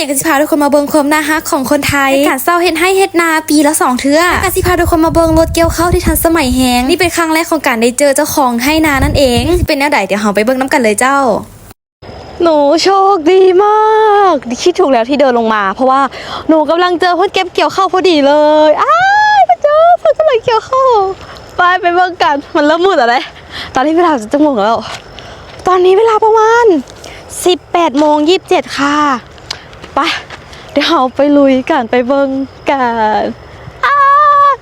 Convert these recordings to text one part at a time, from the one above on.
ตีกสิพาทุกคนมาเบิงความน่าฮักของคนไทยในการเศร้าเห็นให้เฮ็ดนาปีละสองเทื่อกสิพาทุกคนมาเบิงรถเกี่ยวข้าวที่ทันสมัยแฮงนี่เป็นครั้งแรกของการได้เจอเจ้าของให้นานั่นเองสิเป็นแนวใดเดี๋ยวเราไปเบิงน้ำกันเลยเจ้า หนูโชคดีมากคิดถูกแล้วที่เดินลงมา เพราะว่าหนูกำลังเจอคนเก็บเกี่ยวข้าวพอดีเลยอ้ายมาเจอเพื่อนกำลังเกี่ยวข้าวไปไปเบิ่งกันมันเริ่มมืดแล้วเลยตอนนี้เวลาจะจะโมงแล้ว ตอนนี้เวลาประมาณ 18โมง27 ค่ะ ไปเดี๋ยวเราไปลุยกันไปเบิ่งกัน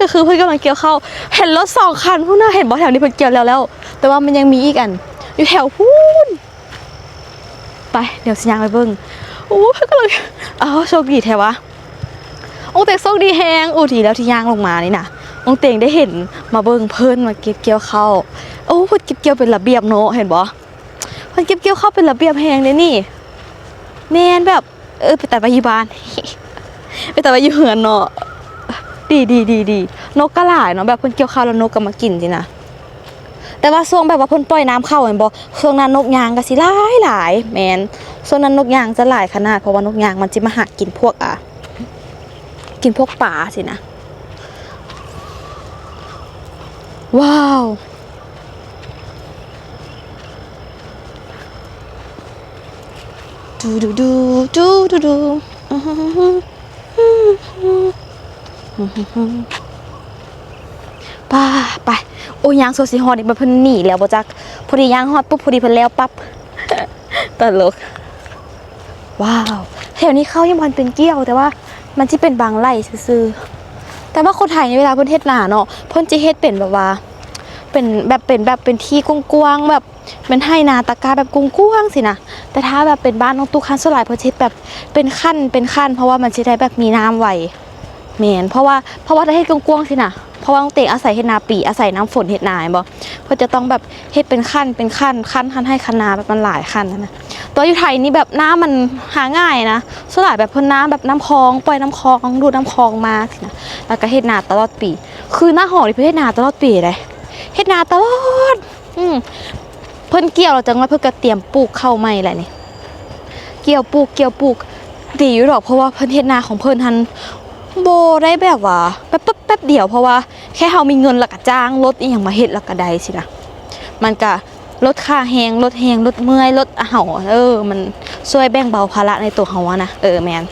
ก็คือเพื่อนกำลังเกี่ยวเข้า เห็นรถสองคันพวกน่าเห็นบ่แถวนี้เพิ่นเกี่ยวแล้วแล้ว แต่ว่ามันยังมีอีกอัน อยู่แถวพูนไปเดี๋ยวสัญญางไปเบิ้งโอ้ก็เลยอ้าวโชคดีแท้วะองเต็งโชคดีแฮงอู้ทีแล้วที่ย่างลงมานี่นะองเต็งได้เห็นมาเบิ้งเพิ่นมาเก็บเกี่ยวเข้าโอ้เพิ่นเก็บเกี่ยวเป็นระเบียบเนาะเห็นบ่เพิ่นเก็บเกี่ยวเข้าเป็นระเบียบแฮงเลยนี่แมนแบบ เออไปแต่ไปอยู่บ้าน ไปแต่ไปอยู่เหือนเนาะดีดีดีดีนกก็หลายเนาะแบบเพิ่นเกี่ยวข้าวแล้วนกก็มากินสินะแต่ว่าช่วงแบบว่าเพิ่นปล่อยน้ำเข้าเห็นบ่ช่วงนั้นนกยางก็สิหลายหลายแมนช่วงนั้นนกยางจะหลายขนาดเพราะว่านกยางมันสิมาหากินพวกอะกินพวกป่าสินะ ว้าวดูดูดู ดูดูดูอื้อหือหืออื้อหือหือไป้าไป โอ้ยยางโซซิฮอดนี่มันเพิ่นหนีแล้วบ่จักพอดียางฮอดปุ๊บพอดีเพิ่นแล้วปั๊บตลก ว้าวแถวนี้เข้ายังมันเป็นเกี้ยว แต่ว่ามันสิเป็นบางไร่ซื่อแต่ว่าคนไทยในเวลาเพิ่นเฮ็ดนาเนาะเพิ่นจะเฮ็ดเป็นแบบว่า เป็นแบบเป็นแบบเป็นที่กว้างๆแบบเป็นให้นาตะกร้าแบบกว้างๆสินะแต่ถ้าแบบเป็นบ้านน้องตุ๊กคันสลายเพิ่นสิเฮ็ดแบบเป็นขั้นเป็นขั้น เพราะว่ามันสิได้แบบมีน้ำไว้แมนเพราะว่าเพราะว่าถ้าเฮ็ดกว้างๆสินะเพราะว่าต้องเตะอาศัยเฮ็ดนาปีอาศัยน้ำฝนเฮ็ดนาเห็นบ่เพื่อจะต้องแบบเฮ็ดเป็นขั้นเป็นขั้นขั้นขั้นให้คันาแบบมันหลายขั้นนะตัวอยู่ไทยนี่แบบน้ำมันหาง่ายนะสลายแบบเพิ่นน้ำแบบน้ำคลองปล่อยน้ำคลองดูดน้ำคลองมาสินะแล้วก็เฮ็ดนาตลอดปี คือหน้าหอนี่เพิ่นเฮ็ดนาตลอดปีเลย เฮ็ดนาตลอดอืมเพิ่นเกี่ยวเราจังว่าเพิ่นก็เตรียมปลูกข้าวใหม่แหละนี่ เกี่ยวปลูกเกี่ยวปลูกดีอยู่ดอกเพราะว่าเพิ่นเฮ็ดนาของเพิ่นทันโบได้แบบว่าแป๊บแป๊บแป๊บเดียวเพราะว่าแค่เฮามีเงินแล้วก็จ้างรถอีหยังมาเฮ็ดแล้วก็ได้สินะมันก็ลดค่าแฮงลดแฮงลดเมื่อยลดเห่าเออ มันช่วยแบ่งเบาภาระในตัวเฮาอะนะเออแมน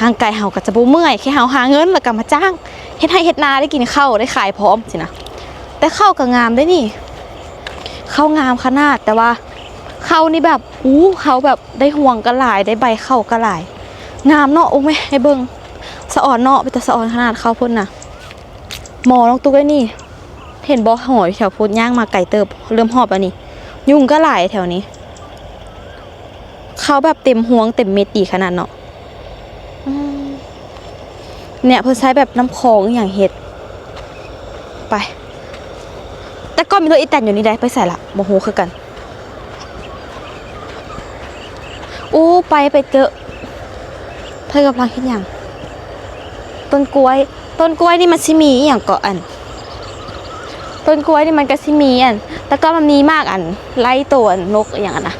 ห่างไกลเฮาก็จะบ่เมื่อยแค่เฮาหาเงินแล้วก็มาจ้างเฮ็ดให้เฮ็ดนาได้กินข้าวได้ขายพร้อมสินะ แต่เข้าวก็งามได้นี่ข้างามขนาดแต่ว่า เข้านี่แบบอู้เขาแบบได้ห่วงก็หลายได้ใบเข้าวก็หลาย งามเนาะโอ้แม่ให้เบิงสะอ่อนเนาะไปแต่สะอ่อนขนาดเขาพ่นน่ะหมอน้องตุ๊กไอ้นี่ เห็นบ่หอยแถวพุนย่างมาไก่เติบ เริ่มหอบแล้วนี่ ยุงก็หลายแถวนี้ เขาแบบเต็มห่วงเต็มเม็ดดีขนาดเนาะเนี่ยเพิ่นใช้แบบน้ำคลองอย่างเห็ด ไป แต่ก็มีรถอีแตนอยู่นี่ได้ไปใส่ละโมโหคือกันอู้ไปไปเจอเธอกำลังคิดอย่างต้นกล้วย ต้นกล้วยนี่มันสิมีอย่างเกาะอัน ต้นกล้วยนี่มันก็สิมีอัน แต่ก็มันมีมากอัน ไล่ตัวนกอย่างอันนะ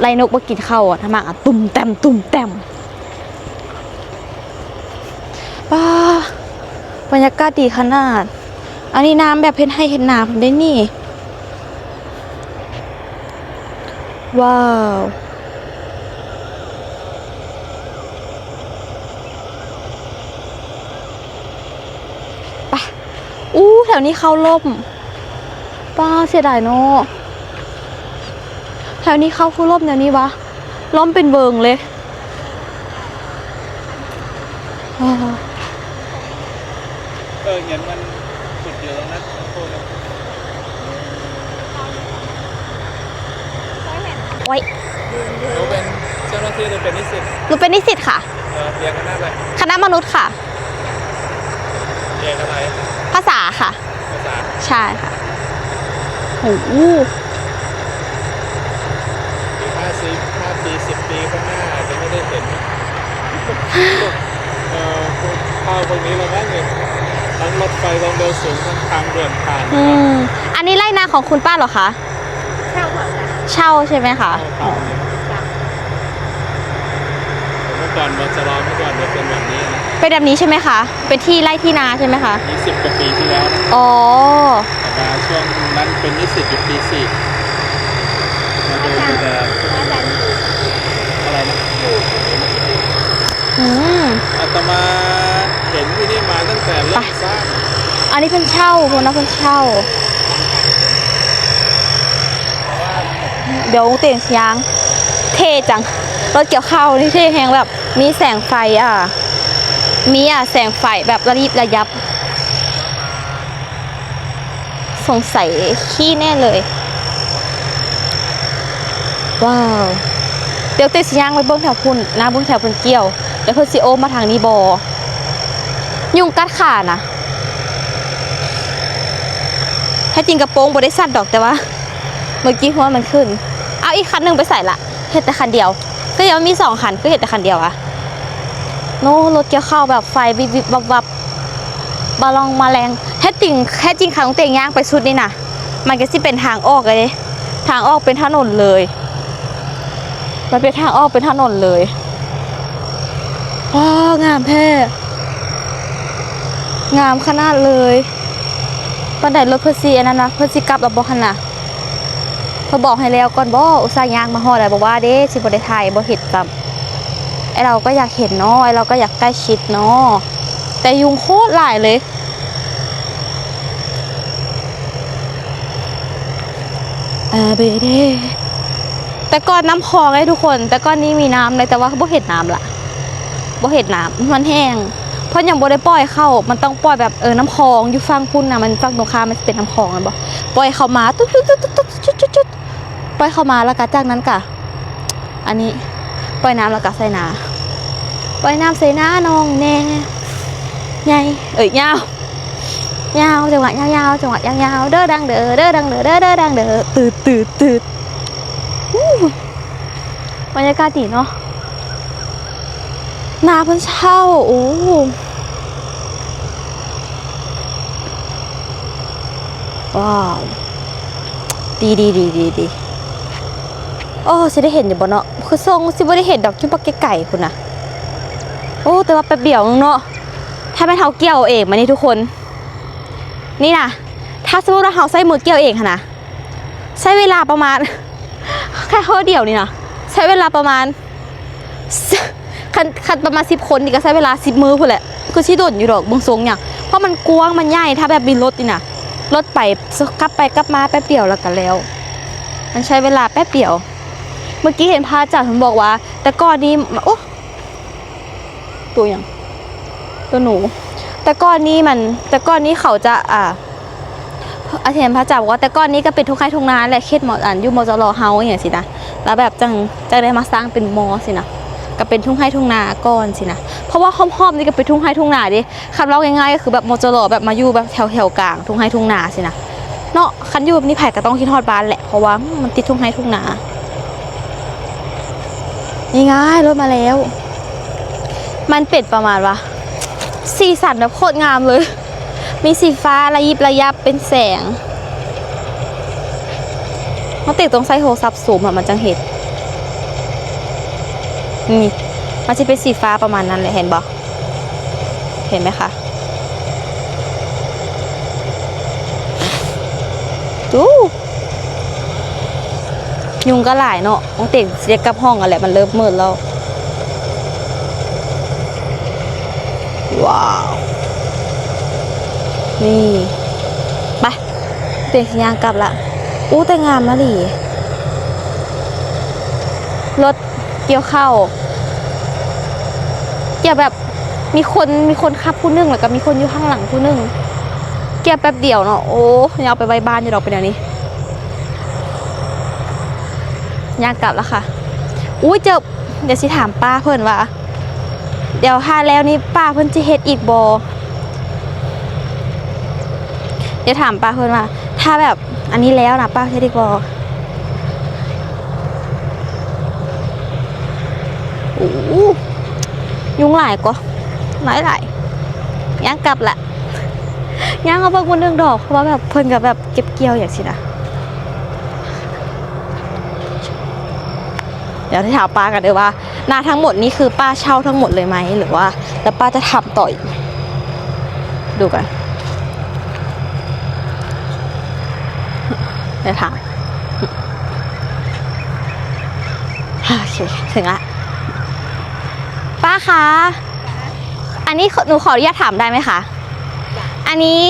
ไล่นกมากินข้าวอะถ้ามากอะตุ่มแต้มตุ่มแต้มป้าบรรยากาศดีขนาด อันนี้น้ำแบบเพ็นให้เห็นน้ำได้นี่ ว้าวอู้แถวนี้เขาล่ม ป้าเสียดายเนาะแถวนี้เขาคือล่มแถวนี้วะล่มเป็นเบิงเลยอ้าว เออเห็นมันสุดอยู่ตรงนั้นโทษนะ ไว้ หนูเป็นเจ้าหน้าที่หรือเป็นนิสิต หนูเป็นนิสิตค่ะ เออเรียนคณะอะไร คณะมนุษย์ค่ะ เรียนอะไร ภาษาค่ะ ภาษา ใช่ค่ะโอ้โห อีกห้าสิบห้าปีสิบปีข้างหน้าอาจจะไม่ได้เห็นเออพวก ข้าวพวกนี้เราแม่งเลยทั้งรถไฟความเร็วสูงทั้งทางด่วนผ่านอืมอันนี้ไร่นาของคุณป้าเหรอคะ เช่าค่ะเช่าใช่ไหมคะเข้าผ่านเนี่ยผมว่ามื่อก่อนมอจรอเมื่อก่อนจะเป็นแบบนี้นะเป็นแบบนี้ใช่ไหมคะ เป็นที่ไร่ที่นาใช่ไหมคะยี่สิบกว่าปีที่แล้วนะอ๋อ แต่มาช่วงนั้นเป็นนิสิตอยู่ปีสี่มาดูแต่อะไรนะ อืม อาตมาเห็นที่นี่มาตั้งแต่เริ่มสร้างอันนี้เพิ่นเช่าพวกนักเพิ่นเช่า เดี๋ยวเต่งยางเท่จัง รถเกี่ยวข้าวนี่เท่แฮงแบบ มีแสงไฟอะ มีอะแสงไฟแบบระยิบระยับ สงสัยขี้แน่เลย ว้าว เดี๋ยวเต่งยางไปเบิ้งแถวพุ่นนะเบิ้งแถวเพิ่นเกี่ยวเดี๋ยวเพิ่นสิโอมาทางนี้บอยุงกัดขานะถ้าจริงกระโปรงบ่ได้สั้นดอกแต่ว่า เมื่อกี้หัวมันขึ้น เอาอีกคันหนึ่งไปใส่ละเห็ดแต่คันเดียว ก็ยังมีสองคันก็เห็ดแต่คันเดียวอะโน้รถเกี่ยวข้าวแบบไฟวิบวิบวับวับบาลองมาแรงแท้จริงแท้จริงขังเตียงย่างไปสุดนี่นะมันก็สิเป็นทางออกเลย ทางออกเป็นถนนเลย มันเป็นทางออกเป็นถนนเลย ว้างามแท้ งามขนาดเลยปันไดรถเพื่อซีอันนั้นนะเพื่อซีกลับแล้วบอกหันนะเพื่อบอกให้แล้วก่อนบ่อุตส่าห์ยางมาฮอดแล้วบอกว่าเด้สิบ่ได้ถ่ายบ่เห็นจำไอเราก็อยากเห็นเนาะไอเราก็อยากใกล้ชิดเนาะแต่ยุงโคตรหลายเลยอาเบเดแต่ก่อนน้ำคลองไอ้ทุกคน แต่ก่อนนี้มีน้ำเลยแต่ว่าบ่เห็นน้ำละ บ่เห็นน้ำมันแห้ง เพราะยังบ่ได้ปล่อยเข้า มันต้องปล่อยแบบเออน้ำคลองอยู่ฟังพุ่นนะมันฟังตรงข้ามมันเป็นน้ำคลองนะบ่ปล่อยเข้ามาตุ๊ดตุ๊ดตุ๊ดตุ๊ดจุดจุดจุดปล่อยเข้ามาแล้วก็จากนั้นกะอันนี้ปล่อยน้ำแล้วก็ใส่นาปล่อยน้ำใส่นาน้องแน่ไงเอ้ยยาวยาวจังหวะยาวยาวจังหวะยาวยาวเด้อดังเด้อเด้อดังเด้อเด้อเด้อดังเด้อตืดตืดตืดบรรยากาศดีเนาะ นาเพิ่นเช่า โอ้ว้าว ดีดีดีดีดีโอ้สิได้เห็นอยู่บ่เนาะคือทรงสิบ่ได้เห็นดอกจุ๊บปักไก่คุณนะโอ้แต่ว่าแป๊บเดียวเนาะถ้าเป็นเฮาเกี่ยวเองมานี่ทุกคน นี่นะถ้าสมมติว่าเฮาใช้มือเกี่ยวเองค่ะนะใช้เวลาประมาณ แค่ข้อเดียวนี่นะใช้เวลาประมาณ คันคันประมาณสิบคนนี่ก็ใช้เวลาสิบมือพุ่นแหละคือชิโดนอยู่ดอกบงทรงอย่างเพราะมันกว้างมันใหญ่ถ้าแบบมีรถนี่นะรถไปกลับไปกลับมาแป๊บเดียวแล้วกันแล้ว มันใช้เวลาแป๊บเดียว เมื่อกี้เห็นพระอาจาผมบอกว่า แต่ก่อนนี้โอ้ตัวอย่างตัวหนู แต่ก่อนนี้มัน แต่ก่อนนี้เขาจะอ่าอาจารย์พระจาบอกว่าแต่ก่อนนี้ก็เป็นทุกไร่ทุกนาแหละเขตหมออันอยู่มจรอเฮาอย่างนี้สินะแล้วแบบจังจะได้มาสร้างเป็นมอสินะ ก็เป็นทุ่งไร่ทุ่งนาก่อนสินะเพราะว่าห้อมๆนี่ก็เป็นทุ่งไร่ทุ่งนาดิคำเล่าง่ายๆก็คือแบบมจรแบบมาอยู่แบบแถวแถวๆกลางทุ่งไร่ทุ่งนาสินะเนาะคันอยู่แบบนี้ไผ่ก็ต้องคิดฮอดบ้านแหละเพราะว่ามันติดทุ่งไร่ทุ่งนานี่ง่ายรถมาแล้ว มันเป็ดประมาณว่าสีสันแบบโคตรงามเลย มีสีฟ้าระยิบระยับเป็นแสงมันติดตรงไซโฮซับสูมอะมันจังเห็น นี่มันจะเป็นสีฟ้าประมาณนั้นเลยเห็นบอกเห็นไหมคะดูยุงก็หลายเนาะต้องเต็กเสียกับห้องอะไรมันเริ่มมืดแล้ว ว้าว นี่ไปเปลี่ยาณกลับละอู้แต่งามมาดิรถ เกี่ยวเข้าเกี่ยวแบบมีคนมีคนขับผู้นึงแล้วก็มีคนอยู่ข้างหลังผู้นึงเกี่ยวแป๊บเดียวเนาะโอ้ยเอาไปไว้บ้านอยู่ดอกเป็นอย่างนี้ยางกลับแล้วค่ะอุ้ยเจอเดี๋ยวสิถามป้าเพิ่อนว่า เดี๋ยวหาแล้วนี่ป้าเพิ่อนจะเฮ็ดอีกบ่เดี๋ยวถามป้าเพิ่อนว่า ถ้าแบบอันนี้แล้วนะป้าเฮ็ดอีกบอ โหยุงหลายก็หลายหลายย่างกลับละย่างเอาเบิ่งคนหนึงดอกเพราะว่าแบบเพิ่นก็แบบเก็บเกี่ยวอย่างสินะเดี๋ยวที่ถามป้ากันเด้อว่านาทั้งหมดนี่คือป้าเช่าทั้งหมดเลยไหมหรือว่า แล้วป้าจะทำต่ออีกดูกันเดี๋ยวถามโอเคถึงละ ป้าคะ อันนี้หนูขออนุญาตถามได้ไหมคะ อันนี้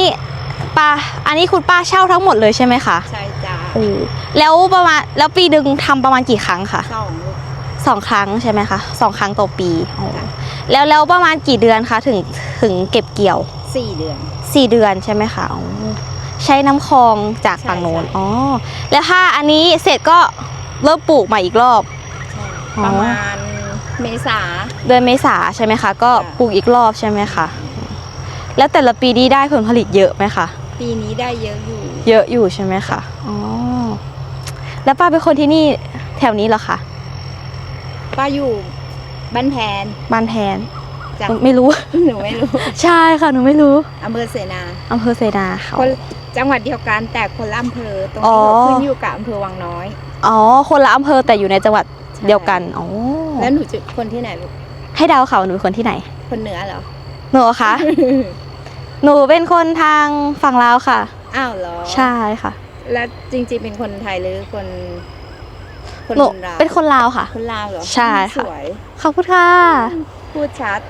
ป้า อันนี้คุณป้าเช่าทั้งหมดเลยใช่ไหมคะ ใช่จ้าโอ้แล้วประมาณ แล้วปีหนึ่งทำประมาณกี่ครั้งคะสองลูกสองครั้งใช่ไหมคะสองครั้งต่อปีโอ้แล้วแล้วประมาณกี่เดือนคะถึงถึงเก็บเกี่ยวสี่เดือนสี่เดือนใช่ไหมคะอ๋อใช้น้ำคลองจากฝั่งโน้นใช่อ๋อ แล้วถ้าอันนี้เสร็จก็เริ่มปลูกใหม่อีกรอบอ๋อประมาณ เมษาเดือนเมษาใช่ไหมคะ ก็ค่ะปลูกอีกรอบใช่ไหมคะ แล้วแต่ละปีนี้ได้ผลผลิตเยอะไหมคะ ปีนี้ได้เยอะอยู่ เยอะอยู่ใช่ไหมคะอ๋อแล้วป้าเป็นคนที่นี่แถวนี้เหรอคะป้าอยู่บ้านแพนบ้านแทนจ้ะไม่รู้ หนูไม่รู้ ใช่ค่ะหนูไม่รู้อำเภอเสนาอำเภอเซนาเขาคนจังหวัดเดียวกันแต่คนละอำเภอตรงอ๋อที่เราขึ้นอยู่กับอำเภอวังน้อย อ๋อ คนละอำเภอแต่อยู่ในจังหวัดเดียวกัน อ๋อ แล้วหนูจะคนที่ไหนลูกให้เดาค่ะว่าหนูเป็นคนที่ไหน คนเหนือเหรอ หนูเหรอคะ หนูเป็นคนทางฝั่งลาวค่ะ อ้าวเหรอใช่ค่ะ แล้วจริงๆเป็นคนไทยหรือคนคนหนูลาวเป็นคนลาวค่ะ คนลาวเหรอใช่ค่ะ สวยขอบคุณค่ะ พูดชัด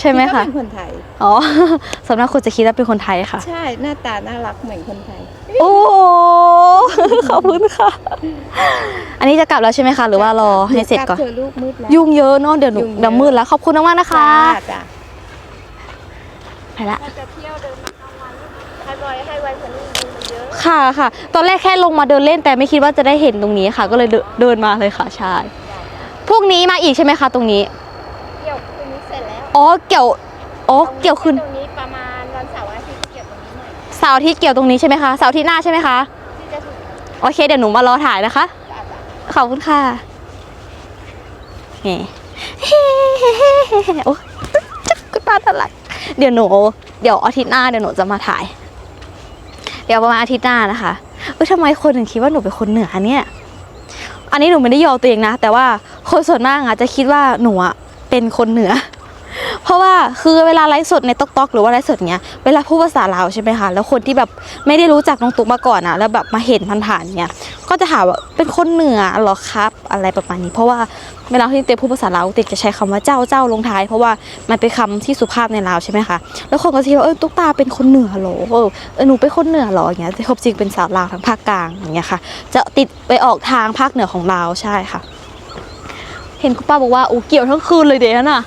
ใช่ไหมดว่าคะเป็นคนไทย อ๋อสำนักคุณจะคิดว่าเป็นคนไทยค่ะ ใช่หน้าตาน่ารักเหมือนคนไทย โอ้โหขอบคุณค่ะ อันนี้จะกลับแล้วใช่ไหมคะ หรือว่ารอให้เสร็จก่อนเจอลูกมืดแล้วยุ่งเยอะเนาะเดี๋ยวหนูยุ่งเยอะเดี๋ยวมืดแล้วขอบคุณมากๆนะคะจ้าจ้าไปละจะเที่ยวเดินมาทั้งวันให้ไวให้ไวกว่านี้มันเยอะค่ะค่ะ ตอนแรกแค่ลงมาเดินเล่นแต่ไม่คิดว่าจะได้เห็นตรงนี้ค่ะ ก็เลยเดินเดินมาเลยค่ะใช่พรุ่งนี้มาอีกใช่ไหมคะ ตรงนี้เกี่ยวคืนนี้ เสร็จแล้วอ๋อเกี่ยวอ๋อเกี่ยวขึ้นตรงนี้ประมาณวันเสาร์อาทิตย์เกี่ยวตรงนี้หน่อยเสาร์อาที่เกี่ยวตรงนี้ใช่ไหมคะเสาร์อาที่หน้าใช่ไหมคะที่จะถึงโอเคเดี๋ยวหนูมารอถ่ายนะคะจ้าจ้าขอบคุณค่ะนี่โอ้จักกุตาตลักเดี๋ยวหนู เดี๋ยวอาทิตย์หน้าเดี๋ยวหนูจะมาถ่าย เดี๋ยวประมาณอาทิตย์หน้านะคะเอ้ยทำไมคนถึงคิดว่าหนูเป็นคนเหนือเนี่ยอันนี้หนูไม่ได้ยอตัวเองนะ แต่ว่าคนส่วนมากอาจจะคิดว่าหนูอะ เป็นคนเหนือ เพราะว่าคือเวลาไลฟ์สดในต๊อกตอกหรือว่าไลฟ์สดเนี้ยเวลาพูดภาษาลาวใช่ไหมคะแล้วคนที่แบบไม่ได้รู้จักน้องตุ๊กมาก่อนอะแล้วแบบมาเห็นผ่านๆเนี้ยก็จะถามว่าเป็นคนเหนือเหรอครับ อะไรประมาณนี้ เพราะว่าเวลาที่เต้พูดภาษาลาวเต้จะใช้คำว่าเจ้าเจ้าลงท้าย เพราะว่ามันเป็นคำที่สุภาพในลาวใช่ไหมคะแล้วคนก็จะคิดว่าเออตุ๊กตาเป็นคนเหนือเหรอเออหนูเป็นคนเหนือเหรออย่างเงี้ยแต่ความจริงเป็นสาวลาวทางภาคกลางอย่างเงี้ยค่ะ จะติดไปออกทางภาคเหนือของลาวใช่ค่ะ เห็นคุณป้าบอกว่าอู้เกี่ยวทั้งคืนเลยเดี๋ยวน่ะ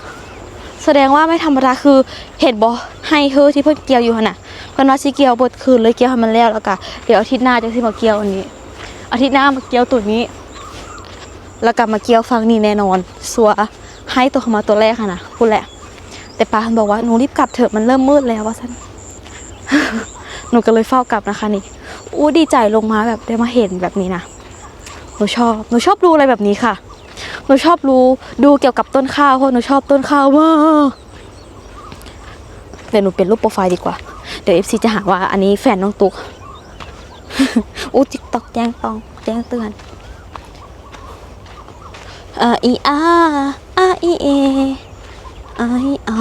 แสดงว่าไม่ธรรมดาคือเห็นบอให้เธอที่เพิ่นเกี่ยวอยู่น่ะเพิ่นว่าสิเกี่ยวบดคืนเลยเกี่ยวให้มันแล้วแล้วก็เดี๋ยวอาทิตย์หน้าจะสิมาเกี่ยวอันนี้ อาทิตย์หน้ามาเกี่ยวตัวนี้ แล้วก็มาเกี่ยวฟังนี้แน่นอน สัวให้ตัวเข้ามาตัวแรกค่ะนะพูดแหละ แต่ป้าเพิ่นบอกว่าหนูรีบกลับเถอะมันเริ่มมืดแล้วว่าซั่นหนูก็เลยเฝ้ากลับนะคะนี่อู้ดีใจลงมาแบบได้มาเห็นแบบนี้นะหนูชอบหนูชอบดูอะไรแบบนี้ค่ะ หนูชอบรู้ดูเกี่ยวกับต้นข้าวเพราะหนูชอบต้นข้าวมากเดี๋ยวหนูเปลี่ยนรูปโปรไฟล์ดีกว่า เดี๋ยวเอฟซีจะหาว่าอันนี้แฟนน้องตุ๊กอู้ติ๊กตอกแจ้งตองแจ้งเตือนอ่าอีอาอาอีเออาอีอา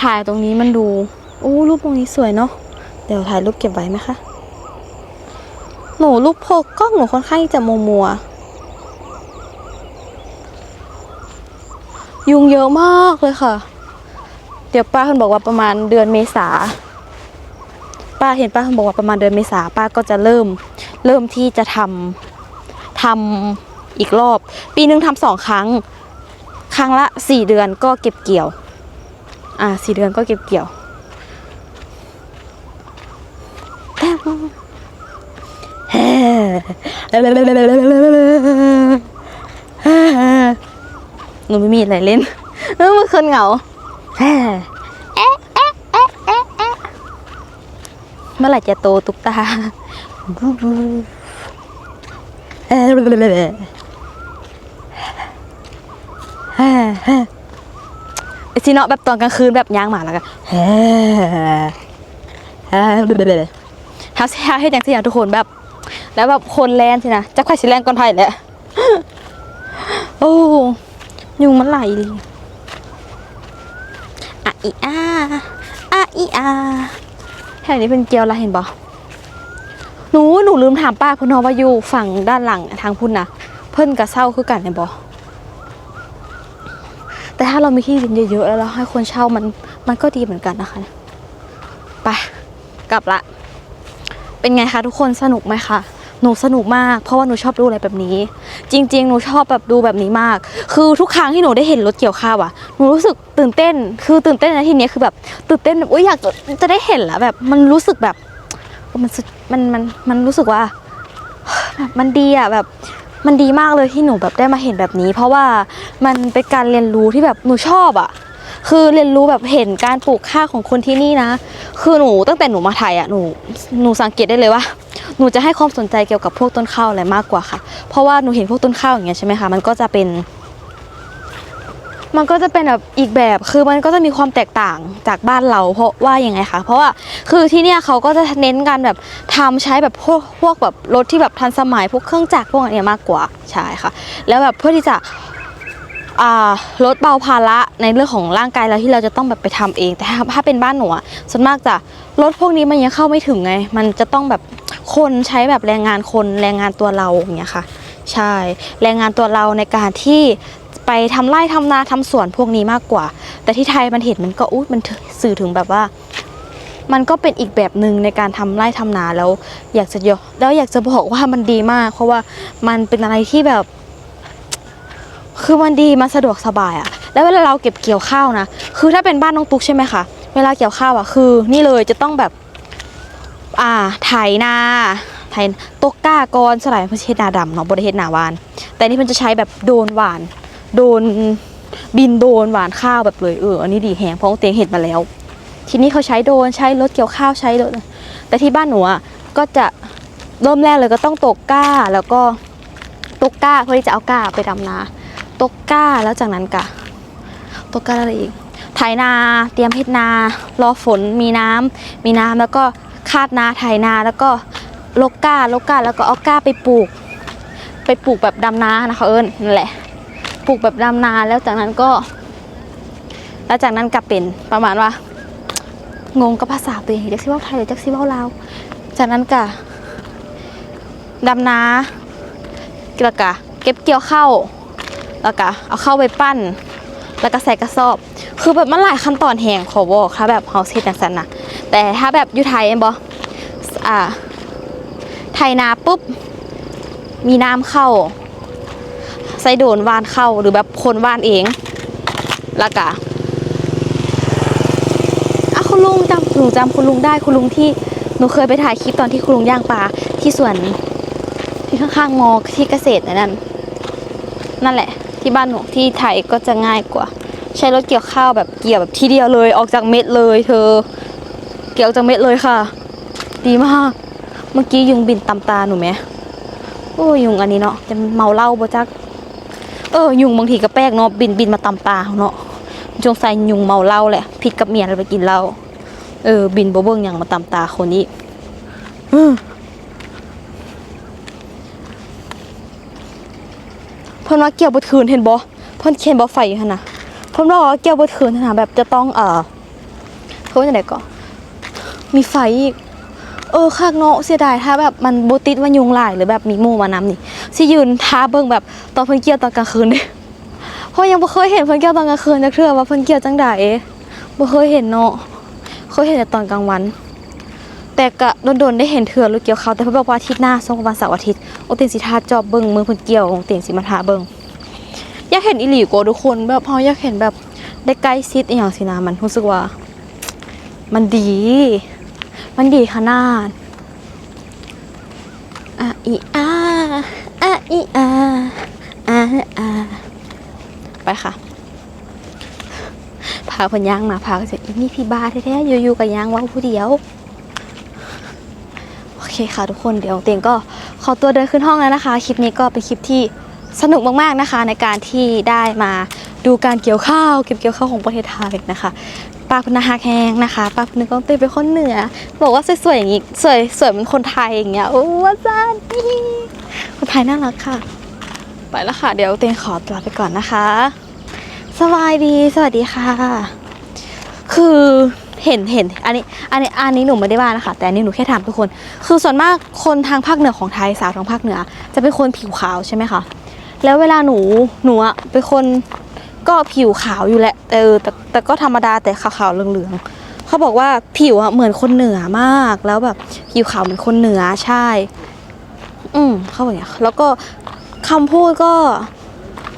ถ่ายตรงนี้มันดูอู้รูปตรงนี้สวยเนาะเดี๋ยวถ่ายรูปเก็บไว้ไหมคะ หนูรูปโพกกล้องหนูค่อนข้างจะมัวมัวยุงเยอะมากเลยค่ะ เดี๋ยวป้าเพิ่นบอกว่าประมาณเดือนเมษา ป้าเห็นป้าเพิ่นบอกว่าประมาณเดือนเมษาป้าก็จะเริ่ม เริ่มที่จะทำทำอีกรอบ ปีหนึ่งทำสองครั้ง ครั้งละสี่เดือนก็เก็บเกี่ยว อ่าสี่เดือนก็เก็บเกี่ยวแต่ หนูไม่มีอะไรเล่นเออมันคนเหงาเอ๊ะเอ๊ะเอ๊ะเอ๊ะเมื่อไหร่จะโตตุกตาเอ๊ะไอซีเนาะแบบตอนกลางคืนแบบย่างหมาแล้วก็เฮ้ถ้าถ้าให้จังสิอย่างทุกคนแบบ แล้วแบบคนแลนสินะจักไผ่สิแลนก่อนไผ่แหละโอ้ยุงมันไหลเลยอะอีอาอะอีอาแถวนี้เป็นเกลียวละเห็นบ่หนูหนูลืมถามป้าพนเนาะว่าอยู่ฝั่งด้านหลังทางพุ่นนะเพิ่นกะเศร้าคือกันเห็นบ่แต่ถ้าเรามีที่ดินเยอะๆแล้วเราให้คนเช่ามันมันก็ดีเหมือนกันนะคะ ไป กลับละ เป็นไงคะทุกคนสนุกไหมคะ หนูสนุกมาก เพราะว่าหนูชอบดูอะไรแบบนี้ จริง ๆ หนูชอบแบบดูแบบนี้มาก คือทุกครั้งที่หนูได้เห็นรถเกี่ยวข้าวอะหนูรู้สึกตื่นเต้น คือตื่นเต้นในะทีเนี้คือแบบตื่นเต้นแบบอุ้ยอยากจะได้เห็นละแบบมันรู้สึกแบบมันมันมันมันรู้สึกว่าแบบมันดีอะแบบมันดีมากเลยที่หนูแบบได้มาเห็นแบบนี้ เพราะว่ามันเป็นการเรียนรู้ที่แบบหนูชอบอะคือเรียนรู้แบบเห็นการปลูกข้าวของคนที่นี่นะ คือหนูตั้งแต่หนูมาไทยอะหนูหนูสังเกตได้เลยว่า หนูจะให้ความสนใจเกี่ยวกับพวกต้นข้าวอะไรมากกว่าค่ะ เพราะว่าหนูเห็นพวกต้นข้าวอย่างเงี้ยใช่ไหมคะมันก็จะเป็น มันก็จะเป็นแบบอีกแบบคือมันก็จะมีความแตกต่างจากบ้านเรา เพราะว่าอยังไงคะเพราะว่าคือที่เนี่ยเขาก็จะเน้นการแบบทำใช้แบบพวกพวกแบบรถที่แบบทันสมัยพวกเครื่องจักรพวกอันเนี้ยมากกว่าใช่ค่ะ แล้วแบบเพื่อที่จะอ่าลดเบาภาระในเรื่องของร่างกายเราที่เราจะต้องแบบไปทำเอง แต่ถ้าถ้าเป็นบ้านหนูอะส่วนมากจะรถพวกนี้มันยังเข้าไม่ถึงไง มันจะต้องแบบ คนใช้แบบแรงงานคนแรงงานตัวเราอย่างเงี้ยค่ะ ใช่แรงงานตัวเราในการที่ไปทำไร่ทำนาทำสวนพวกนี้มากกว่า แต่ที่ไทยมันเห็นมันก็อุ้ยมันสื่อถึงแบบว่า มันก็เป็นอีกแบบหนึ่งในการทำไร่ทำนาแล้ว อยากจะยแล้วอยากจะบอกว่ามันดีมาก เพราะว่ามันเป็นอะไรที่แบบ คือมันดีมันสะดวกสบายอะแล้วเวลาเราเก็บเกี่ยวข้าวนะคือถ้าเป็นบ้านน้องตุ๊กใช่ไหมคะเวลาเกี่ยวข้าวอะคือ นี่เลยจะต้องแบบ อ่าไถนาไถตกก้ากรสลายเพื่อเฮ็ดนาดำเนาะบริเฮ็ดนาวาน แต่นี่มันจะใช้แบบโดนหวาน โดนบินโดนหวานข้าวแบบเลยเอออันนี้ดีแหงเพราะว่าเตียงเห็ดมาแล้ว ทีนี้เขาใช้โดนใช้รถเกี่ยวข้าวใช้รถแต่ที่บ้านหนูอะก็จะเริ่มแรกเลยก็ต้องตกก้าแล้วก็ตกก้าเพื่อที่จะเอาก้าไปดำนาตกก้าแล้วจากนั้นกะตกก้าอะไรอีกไถนาเตรียมเฮ็ดนารอฝนมีน้ำมีน้ำแล้วก็ ดนาไถนาแล้วก็ลกก้าลกก้าแล้วก็เอาก้าไปปลูก ไปปลูกแบบดำนานะคะเอิญนั่นแหละ ปลูกแบบดำนาแล้วจากนั้นก็แล้วจากนั้นกลับเป็นประมาณว่างงกับภาษาตัวเองจักซิว่าไทยหรือจักซิว่าลาวจากนั้นกะดำนาแล้วกะเก็บเกี่ยวข้าวแล้วก็เอาเข้าไปปั้น แล้วก็ใส่กระสอบ คือแบบมันหลายขั้นตอนแหงขอบอกค่ะแบบเฮาเฮ็ดจังซั่นนะแต่ถ้าแบบอยู่ไทยเอ็นบ่อ่าไทยนาปุ๊บ มีน้ำเข้า ใส่โดนวานเข้าหรือแบบคนวานเองแล้วก็อะคุณลุงจำหนูจำคุณลุงได้คุณลุงที่หนูเคยไปถ่ายคลิปตอนที่คุณลุงย่างปลาที่สวนที่ข้างๆมอที่เกษตรนั่นนั่นแหละ ที่บ้านหนูที่ไทยก็จะง่ายกว่า ใช้รถเกี่ยวข้าวแบบเกี่ยวแบบทีเดียวเลย ออกจากเม็ดเลย เธอ เกี่ยวจากเม็ดเลยค่ะ ดีมาก เมื่อกี้ยุงบินตามตาหนูไหมโอ้ยุงอันนี้เนาะจะเมาเหล้าบ่จัก เออยุงบางทีก็แปลกเนาะบินบินมาตามตาเนาะจงใส่ยุงเมาเหล้าแหละผิดกับเมียเราไปกินเหล้าเออ บินบ่เบิ่งหยังมาตามตาคนนี้อือ เพิ่นว่าเกี่ยวบ่คืนเห็นบ่เพิ่นเขียนบ่ไฟอยู่หั่นน่ะเพิ่นว่าเกี่ยวบ่คืนหั่นน่ะแบบจะต้องเอ่อเพิ่นว่าจังไดก็มีไฟอีกเออคักเนาะเสียดายถ้าแบบมันบ่ติดว่ายุงหลายหรือแบบมีหมูมานำนี่สิยืนท้าเบิ่งแบบตอนเพิ่นเกี่ยวตอนกลางคืนเด้เพราะยังบ่เคยเห็นเพิ่นเกี่ยวตอนกลางคืนจักเทื่อว่าเพิ่นเกี่ยวจังไดบ่เคยเห็นเนาะเคยเห็นแต่ตอนกลางวัน แต่ก็โดนๆได้เห็นเถื่อลูกเกี่ยวเขาแต่เพิ่นบอกว่าอาทิตย์หน้าส่งวันเสาร์อาทิตย์โอเตียงสิทาจอบเบิ่งมือเพิ่นเกี่ยวโอเตียงสิมาทาเบิ่งอยากเห็นอีหลีกว่าทุกคนแบบเฮาอยากเห็นแบบได้ใกล้ชิดอีหยังสินะมันรู้สึกว่า มันดี มันดีขนาดอะอีอาอะอีอาอะอาไปค่ะพาเพิ่นย่างมาพาก็จะอีนี่พี่บ้าแท้ๆอยู่ๆกับย่างว่าผู้เดียว เคค่ะทุกคนเดี๋ยวเตียงก็ขอตัวเดินขึ้นห้องแล้วนะคะ คลิปนี้ก็เป็นคลิปที่สนุกมากๆนะคะ ในการที่ได้มาดูการเกี่ยวข้าวเก็บเกี่ยวข้าวของประเทศไทยนะคะป้าพนาฮักแห้งนะคะป้าพนึกต้องเต้เป็นคนเหนือ บอกว่าสวยๆอย่างงี้สวยสวยเหมือนคนไทยอย่างเงี้ยโอ้ว่าซ่านคนไทยน่ารักค่ะ ไปแล้วค่ะ เดี๋ยวเต้นขอตัวไปก่อนนะคะ สบายดีสวัสดีค่ะ คือ เห็นเห็นอันนี้อันนี้อันนี้หนูไม่ได้ว่านะคะ แต่อันนี้หนูแค่ถามทุกคน คือส่วนมากคนทางภาคเหนือของไทยสาวทางภาคเหนือ จะเป็นคนผิวขาวใช่ไหมคะแล้วเวลาหนูหนูอะเป็นคนก็ผิวขาวอยู่แหละแต่เออแต่แต่ก็ธรรมดาแต่ขาวๆเหลืองๆเขาบอกว่าผิวอะเหมือนคนเหนือมากแล้วแบบผิวขาวเหมือนคนเหนือใช่ อืมเขาบอกอย่างเงี้ยแล้วก็คำพูดก็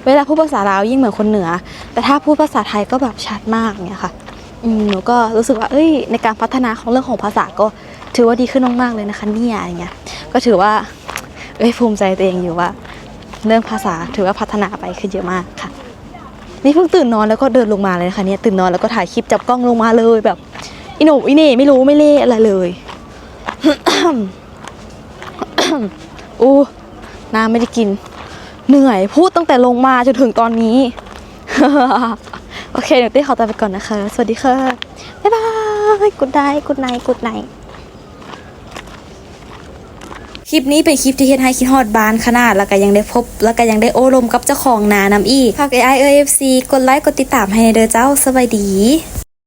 เวลาพูดภาษาลาวยิ่งเหมือนคนเหนือ แต่ถ้าพูดภาษาไทยก็แบบชัดมากเนี่ยค่ะ หนูก็รู้สึกว่าเอ้ย ในการพัฒนาของเรื่องของภาษาก็ถือว่าดีขึ้นมากๆเลยนะคะเนี่ยอย่างเงี้ยก็ถือว่า เอ้ยภูมิใจตัวเองอยู่ว่า เรื่องภาษาถือว่าพัฒนาไปขึ้นเยอะมากค่ะ นี่เพิ่งตื่นนอนแล้วก็เดินลงมาเลยนะคะเนี่ยตื่นนอนแล้วก็ถ่ายคลิปจับกล้องลงมาเลยแบบอีโหนอีเน่ไม่รู้ไม่เล่อะไรเลยอู้น้ำไม่ได้กิน เหนื่อยพูดตั้งแต่ลงมาจนถึงตอนนี้ โอเคหนูตี้ขอตัวไปก่อนนะคะ สวัสดีค่ะ บ๊ายบายกุดไนกุดไนกุดไนคลิปนี้เป็นคลิปที่เฮ็ดให้คิดฮอดบานขนาด แล้วก็ยังได้พบ แล้วก็ยังได้โอ้ลมกับเจ้าของนานำอีกฝากไอเอฟซีกดไลค์กดติดตามให้ในเด้อเจ้าสบายดี